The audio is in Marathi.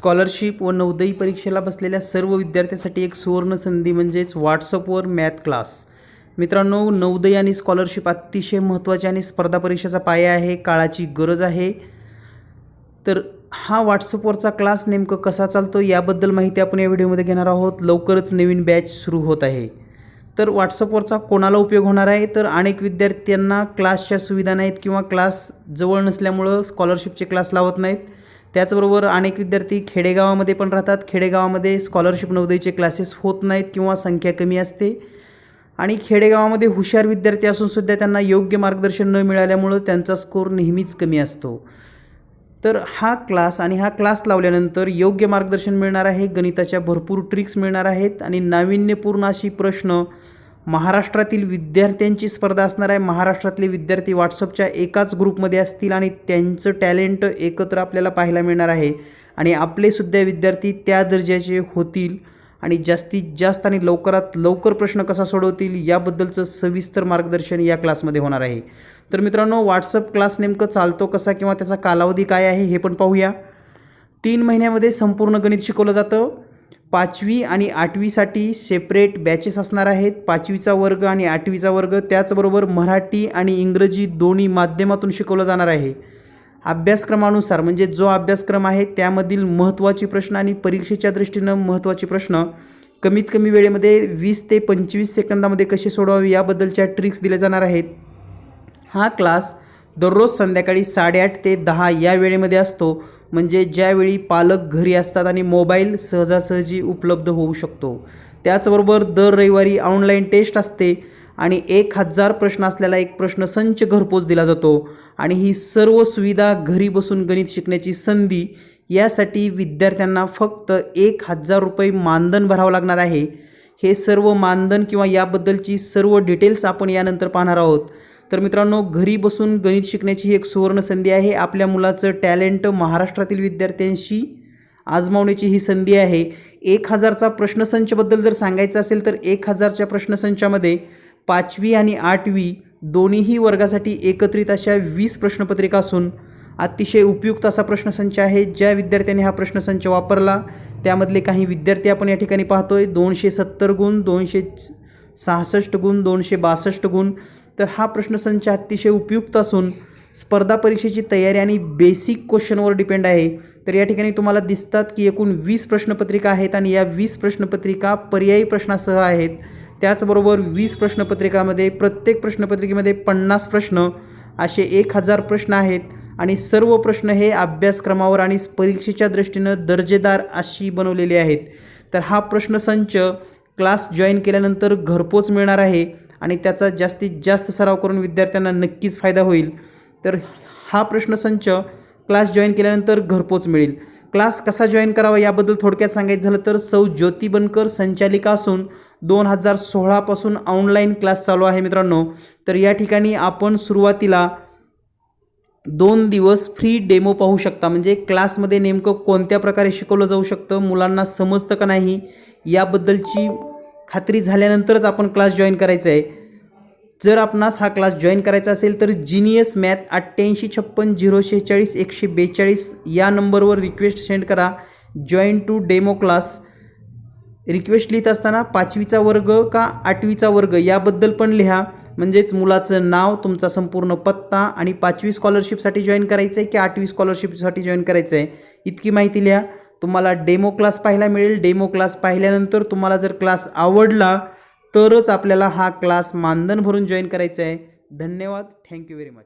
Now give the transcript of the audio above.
स्कॉलरशिप व नवोदयी परीक्षेला बसलेल्या सर्व विद्यार्थ्यांसाठी एक सुवर्ण संधी म्हणजेच व्हॉट्सअपवर मॅथ क्लास मित्रांनो नवोदय आणि स्कॉलरशिप अतिशय महत्त्वाची आणि स्पर्धा परीक्षेचा पाया आहे काळाची गरज आहे. तर हा व्हॉट्सअपवरचा क्लास नेमकं कसा चालतो याबद्दल माहिती आपण या व्हिडिओमध्ये घेणार आहोत. लवकरच नवीन बॅच सुरू होत आहे. तर व्हॉट्सअपवरचा कोणाला उपयोग होणार आहे? तर अनेक विद्यार्थ्यांना क्लासच्या सुविधा नाहीत किंवा क्लास जवळ नसल्यामुळं स्कॉलरशिपचे क्लास लावत नाहीत. त्याचबरोबर अनेक विद्यार्थी खेडेगावामध्ये पण राहतात. खेडेगावामध्ये स्कॉलरशिप नवोदयचे क्लासेस होत नाहीत किंवा संख्या कमी असते. आणि खेडेगावामध्ये हुशार विद्यार्थी असूनसुद्धा त्यांना योग्य मार्गदर्शन न मिळाल्यामुळं त्यांचा स्कोर नेहमीच कमी असतो. तर हा क्लास आणि हा क्लास लावल्यानंतर योग्य मार्गदर्शन मिळणार आहे. गणिताच्या भरपूर ट्रिक्स मिळणार आहेत. आणि नाविन्यपूर्ण अशी प्रश्न महाराष्ट्रातील विद्यार्थ्यांची स्पर्धा असणार आहे. महाराष्ट्रातले विद्यार्थी व्हॉट्सअपच्या एकाच ग्रुपमध्ये असतील आणि त्यांचं टॅलेंट एकत्र आपल्याला पाहायला मिळणार आहे. आणि आपलेसुद्धा विद्यार्थी त्या दर्जाचे होतील आणि जास्तीत जास्त आणि लवकरात लवकर प्रश्न कसा सोडवतील याबद्दलचं सविस्तर मार्गदर्शन या क्लासमध्ये होणार आहे. तर मित्रांनो व्हॉट्सअप क्लास नेमकं चालतो कसा किंवा त्याचा कालावधी काय आहे हे पण पाहूया. तीन महिन्यामध्ये संपूर्ण गणित शिकवलं जातं. पाचवी आणि आठवीसाठी सेपरेट बॅचेस असणार आहेत. पाचवीचा वर्ग आणि आठवीचा वर्ग त्याचबरोबर मराठी आणि इंग्रजी दोन्ही माध्यमातून शिकवलं जाणार आहे. अभ्यासक्रमानुसार म्हणजे जो अभ्यासक्रम आहे त्यामधील महत्त्वाचे प्रश्न आणि परीक्षेच्या दृष्टीनं महत्त्वाचे प्रश्न कमीत कमी वेळेमध्ये वीस ते पंचवीस सेकंदामध्ये कसे सोडवावे याबद्दलच्या ट्रिक्स दिल्या जाणार आहेत. हा क्लास दररोज संध्याकाळी साडेआठ ते दहा या वेळेमध्ये असतो. म्हणजे ज्यावेळी पालक घरी असतात आणि मोबाईल सहजासहजी उपलब्ध होऊ शकतो. त्याचबरोबर दर रविवारी ऑनलाईन टेस्ट असते आणि एक हजार प्रश्न असलेला एक प्रश्न संच घरपोच दिला जातो. आणि ही सर्व सुविधा घरी बसून गणित शिकण्याची संधी यासाठी विद्यार्थ्यांना फक्त एक हजार रुपये मानधन भरावं लागणार आहे. हे सर्व मानधन किंवा याबद्दलची सर्व डिटेल्स आपण यानंतर पाहणार आहोत. तर मित्रांनो घरी बसून गणित शिकण्याची ही एक सुवर्ण संधी आहे. आपल्या मुलाचं टॅलेंट महाराष्ट्रातील विद्यार्थ्यांशी आजमावण्याची ही संधी आहे. एक हजारचा प्रश्नसंचबद्दल जर सांगायचं असेल तर एक हजारच्या प्रश्नसंचामध्ये पाचवी आणि आठवी दोन्हीही वर्गासाठी एकत्रित अशा वीस प्रश्नपत्रिका असून अतिशय उपयुक्त असा प्रश्नसंच आहे. ज्या विद्यार्थ्यांनी हा प्रश्नसंच वापरला त्यामधले काही विद्यार्थी आपण या ठिकाणी पाहतोय. दोनशे सत्तर गुण दोनशे सहासष्ट गुण दोनशे बासष्ट गुण. तर हा प्रश्नसंच अतिशय उपयुक्त असून स्पर्धा परीक्षेची तयारी आणि बेसिक क्वेश्चनवर डिपेंड आहे. तर या ठिकाणी तुम्हाला दिसतात की एकूण वीस प्रश्नपत्रिका आहेत आणि या वीस प्रश्नपत्रिका पर्यायी प्रश्नासह आहेत. त्याचबरोबर वीस प्रश्नपत्रिकामध्ये प्रत्येक प्रश्नपत्रिकेमध्ये पन्नास प्रश्न असे एक हजार प्रश्न आहेत आणि सर्व प्रश्न हे अभ्यासक्रमावर आणि परीक्षेच्या दृष्टीनं दर्जेदार अशी बनवलेली आहेत. तर हा प्रश्नसंच क्लास जॉईन केल्यानंतर घरपोच मिळणार आहे. आणि त्याचा जास्तीत जास्त सराव करून विद्यार्थ्यांना नक्कीच फायदा होईल. तर हा प्रश्नसंच क्लास जॉईन केल्यानंतर घरपोच मिळेल. क्लास कसा जॉईन करावा याबद्दल थोडक्यात सांगायचं झालं तर सौ ज्योती बनकर संचालिका असून दोन हजार सोळापासून ऑनलाईन क्लास चालू आहे मित्रांनो. तर या ठिकाणी आपण सुरुवातीला दोन दिवस फ्री डेमो पाहू शकता. म्हणजे क्लासमध्ये नेमकं कोणत्या प्रकारे शिकवलं जाऊ शकतं मुलांना समजतं का नाही याबद्दलची खात्री झाल्यानंतरच आपण क्लास जॉईन करायचा आहे जर आपणास हा क्लास जॉईन करायचा असेल तर जिनियस मॅथ अठ्ठ्याऐंशी छप्पन झिरो शेहेचाळीस एकशे बेचाळीस या नंबरवर रिक्वेस्ट सेंड करा. Join to demo class request लिहित असताना पाचवीचा वर्ग का आठवीचा वर्ग याबद्दल पण लिहा. म्हणजेच मुलाचं नाव तुमचा संपूर्ण पत्ता आणि पाचवी स्कॉलरशिपसाठी जॉईन करायचं आहे की आठवी स्कॉलरशिपसाठी जॉईन करायचं आहे इतकी माहिती लिहा. तुम्हाला डेमो क्लास पाहायला मिळेल. डेमो क्लास पाहिल्यानंतर तुम्हाला जर क्लास आवडला तरच आपल्याला हा क्लास मानधन भरून जॉईन करायचा आहे धन्यवाद थँक्यू व्हेरी मच